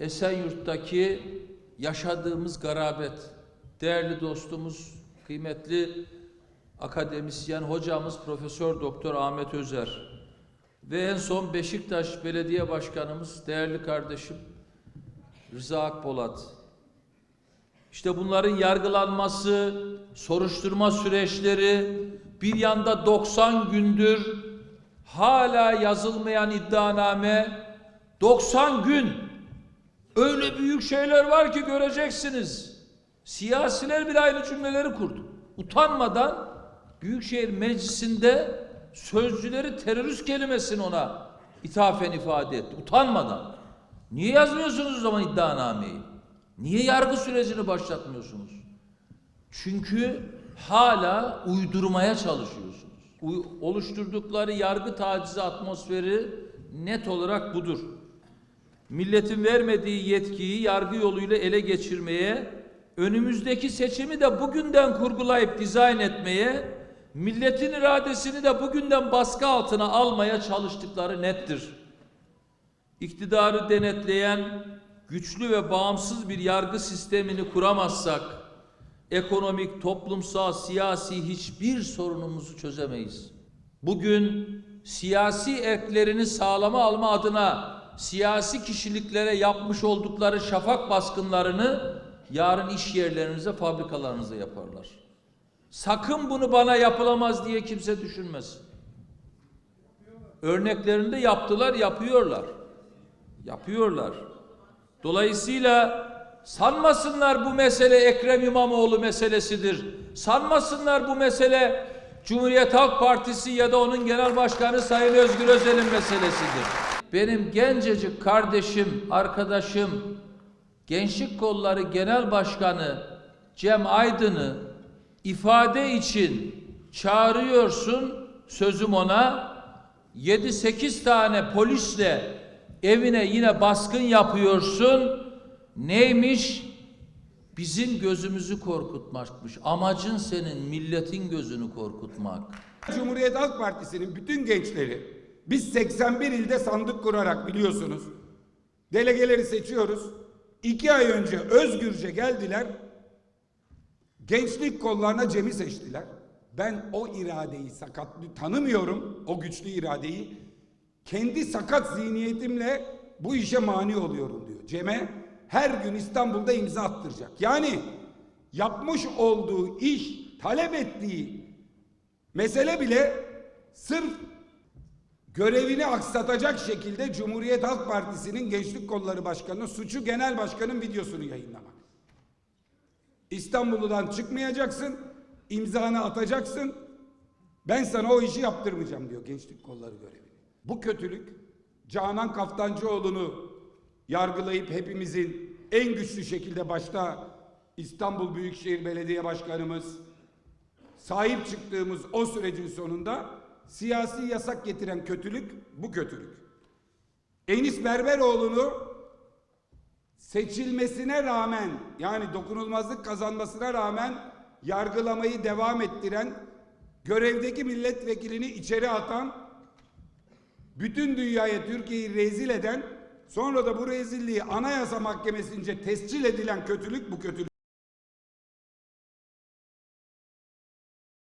Esenyurt'taki yaşadığımız garabet, değerli dostumuz, kıymetli akademisyen hocamız Profesör Doktor Ahmet Özer ve en son Beşiktaş Belediye Başkanımız değerli kardeşim Rıza Akpolat. İşte bunların yargılanması, soruşturma süreçleri bir yanda 90 gündür hala yazılmayan iddianame 90 gün öyle büyük şeyler var ki göreceksiniz. Siyasiler bile aynı cümleleri kurdu. Utanmadan Büyükşehir Meclisi'nde sözcüleri terörist kelimesini ona ithafen ifade etti. Utanmadan. Niye yazmıyorsunuz o zaman iddianameyi? Niye yargı sürecini başlatmıyorsunuz? Çünkü hala uydurmaya çalışıyorsunuz. Oluşturdukları yargı tacizi atmosferi net olarak budur. Milletin vermediği yetkiyi yargı yoluyla ele geçirmeye, önümüzdeki seçimi de bugünden kurgulayıp dizayn etmeye, milletin iradesini de bugünden baskı altına almaya çalıştıkları nettir iktidarı denetleyen güçlü ve bağımsız bir yargı sistemini kuramazsak ekonomik, toplumsal, siyasi hiçbir sorunumuzu çözemeyiz. Bugün siyasi erklerini sağlama alma adına siyasi kişiliklere yapmış oldukları şafak baskınlarını yarın iş yerlerinize, fabrikalarınıza yaparlar. Sakın bunu bana yapılamaz diye kimse düşünmesin. Örneklerinde yaptılar, yapıyorlar. Yapıyorlar. Dolayısıyla sanmasınlar bu mesele Ekrem İmamoğlu meselesidir. Sanmasınlar bu mesele Cumhuriyet Halk Partisi ya da onun genel başkanı Sayın Özgür Özel'in meselesidir. Benim gencecik kardeşim, arkadaşım, Gençlik Kolları Genel Başkanı Cem Aydın'ı ifade için çağırıyorsun sözüm ona 7-8 tane polisle evine yine baskın yapıyorsun. Neymiş? Bizim gözümüzü korkutmakmış. Amacın senin milletin gözünü korkutmak. Cumhuriyet Halk Partisi'nin bütün gençleri biz 81 ilde sandık kurarak biliyorsunuz. Delegeleri seçiyoruz. İki ay önce özgürce geldiler. Gençlik kollarına Cem'i seçtiler. Ben o iradeyi sakatlı tanımıyorum. O güçlü iradeyi. Kendi sakat zihniyetimle bu işe mani oluyorum diyor. Cem'e her gün İstanbul'da imza attıracak. Yani yapmış olduğu iş, talep ettiği Mesele bile sırf görevini aksatacak şekilde Cumhuriyet Halk Partisi'nin Gençlik Kolları Başkanı suçu genel başkanın videosunu yayınlamak. İstanbul'dan çıkmayacaksın, imzanı atacaksın. Ben sana o işi yaptırmayacağım diyor Gençlik Kolları görevini. Bu kötülük Canan Kaftancıoğlu'nu yargılayıp hepimizin en güçlü şekilde başta İstanbul Büyükşehir Belediye Başkanımız sahip çıktığımız o sürecin sonunda siyasi yasak getiren kötülük bu kötülük. Enis Berberoğlu'nu seçilmesine rağmen yani dokunulmazlık kazanmasına rağmen yargılamayı devam ettiren görevdeki milletvekilini içeri atan bütün dünyaya Türkiye'yi rezil eden sonra da bu rezilliği anayasa mahkemesince tescil edilen kötülük bu kötülük.